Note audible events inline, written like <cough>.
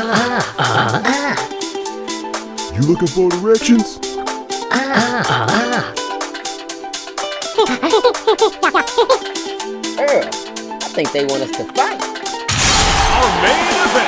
Uh, uh, uh. You looking for directions? Earl, <laughs> I think they want us to fight. Our main event.